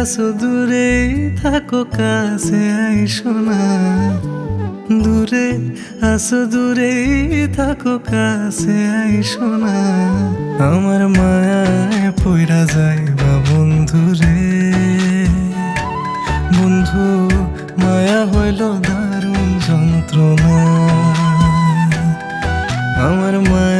আসো দূরে থাকো, কাছে আইসো না। দূরে আসো দূরে থাকো, কাছে আইসো না। আমার মায়ায় পইরা যাইবা বন্ধু রে। বন্ধু, মায়া হইল দারুণ যন্ত্রণা। আমার মায়ায়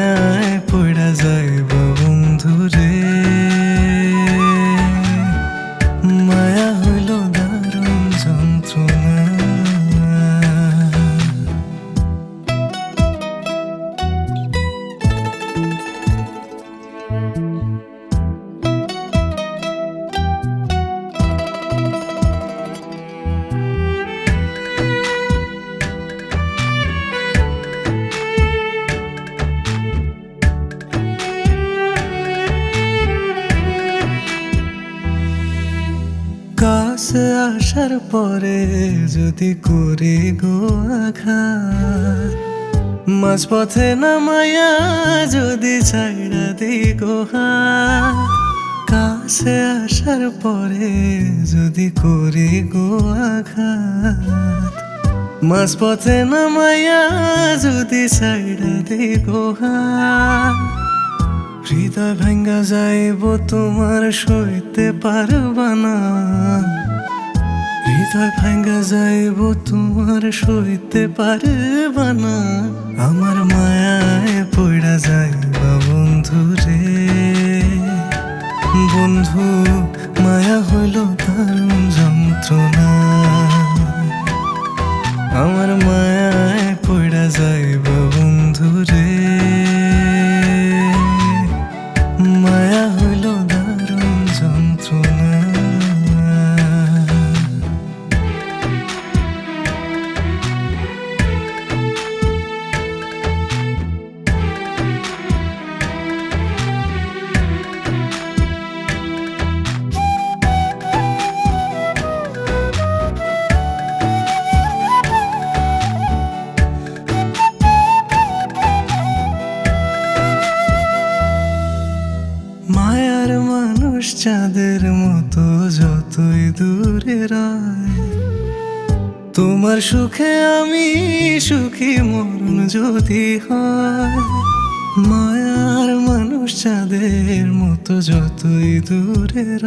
কাছে আসার পরে যদি করি গো আঘাত, মাঝপথে নামায়া যদি ছাইড়া দি গোহা কাছে আসার পরে যদি করি গো আঘাত, মাঝপথে নামায়া যদি ছাইড়া দি গোহা হৃদয় ভাঙ্গা যাইব তোমার সইতে পারবা না। হৃদয় ভাঙ্গা যাইব, তোমার সইতে পারবা না। আমার মায়ায় পড়া যাইবা বন্ধু রে। বন্ধু, মায়া হইল দারুণ যন্ত্রণা। আমার মায়ায় চাঁদের মতো যতই দূরে রয়। তোমার সুখে আমি সুখী, মরণ যদি হয়। মায়ার মানুষ চাঁদের মতো যতই দূরে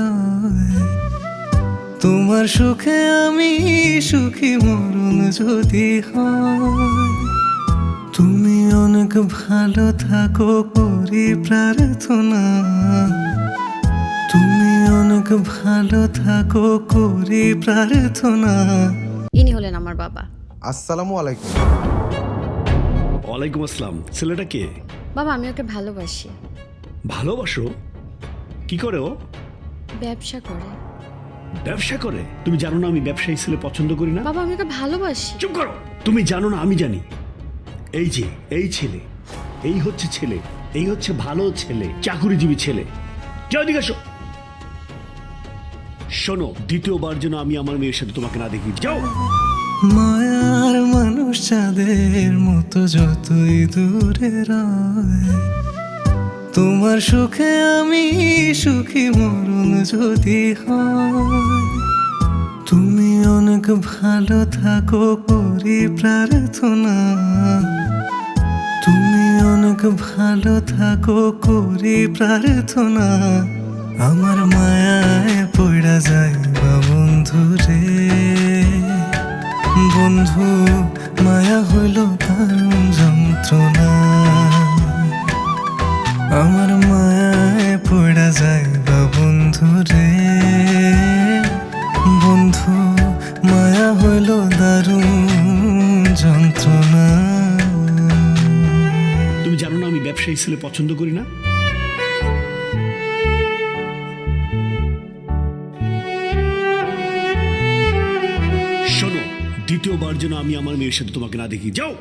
তোমার সুখে আমি সুখী, মরণ যদি হয়। তুমি অনেক ভালো থাকো, করি প্রার্থনা। তুমি অনেক ভালো থাকো করি প্রার্থনা। ইনি হলেন আমার বাবা। আসসালামু আলাইকুম। ওয়ালাইকুম আসসালাম। ছেলেটা কে? বাবা আমি ওকে ভালোবাসি। ভালোবাসো? কি করে ও? ব্যবসা করে। ব্যবসা করে? তুমি জানো না আমি ব্যবসায়ী ছেলে পছন্দ করি না? বাবা আমি ওকে ভালোবাসি। চুপ করো। তুমি জানো না আমি জানি। এই যে এই ছেলে। এই হচ্ছে ছেলে। এই হচ্ছে ভালো ছেলে। চাকুরিজীবী ছেলে। যাও দিকে আসো শোনো, দ্বিতীয়বার যেন আমি আমার মেয়ের সাথে তোমাকে না দেখি। যাও। মায়ার মানুষ চাঁদের মতো যতই দূরে তোমার সুখে আমি সুখী মরণ যদি তুমি অনেক ভালো থাকো করি প্রার্থনা তুমি অনেক ভালো থাকো করি প্রার্থনা আমার মায়ায় পড়া যাইবা বন্ধু রে। বন্ধু, মায়া হইল দারুণ যন্ত্রণা। আমার মায়ায় পড়া যাইবা বন্ধু রে। বন্ধু, মায়া হইল দারুণ যন্ত্রণা। তুমি জানো না আমি ব্যবসায়ী ছেলে পছন্দ করি না? দ্বিতীয়বার যেন আমি আমার মেয়ের সাথে তোমাকে না দেখি। যাও।